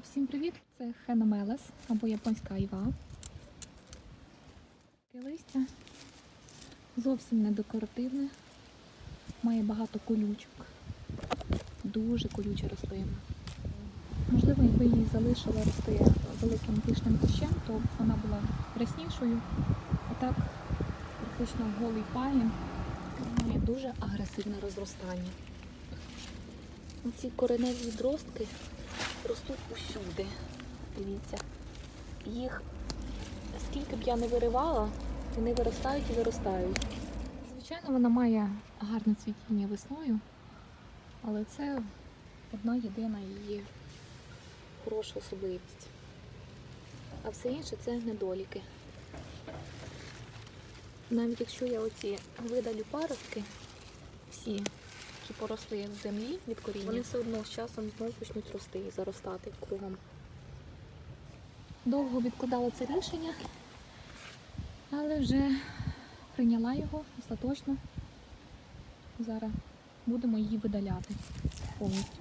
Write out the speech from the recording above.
Всім привіт! Це Хеномелес або японська айва. Таке листя зовсім не декоративне, має багато колючок, дуже колюча рослина. Можливо, якби її залишила рости великим пишним кущем, то вона була ряснішою. А так, практично голий пагін має дуже агресивне розростання. Ці кореневі відростки ростуть усюди. Дивіться. Їх скільки б я не виривала, вони виростають і виростають. Звичайно, вона має гарне цвітіння весною, але це одна єдина її хороша особливість. А все інше це недоліки. Навіть якщо я оці видалю паростки, всі, які поросли з землі від коріння, вони все одно з часом знову почнуть рости і заростати кругом. Довго відкладала це рішення, але вже прийняла його остаточно. Зараз будемо її видаляти повністю.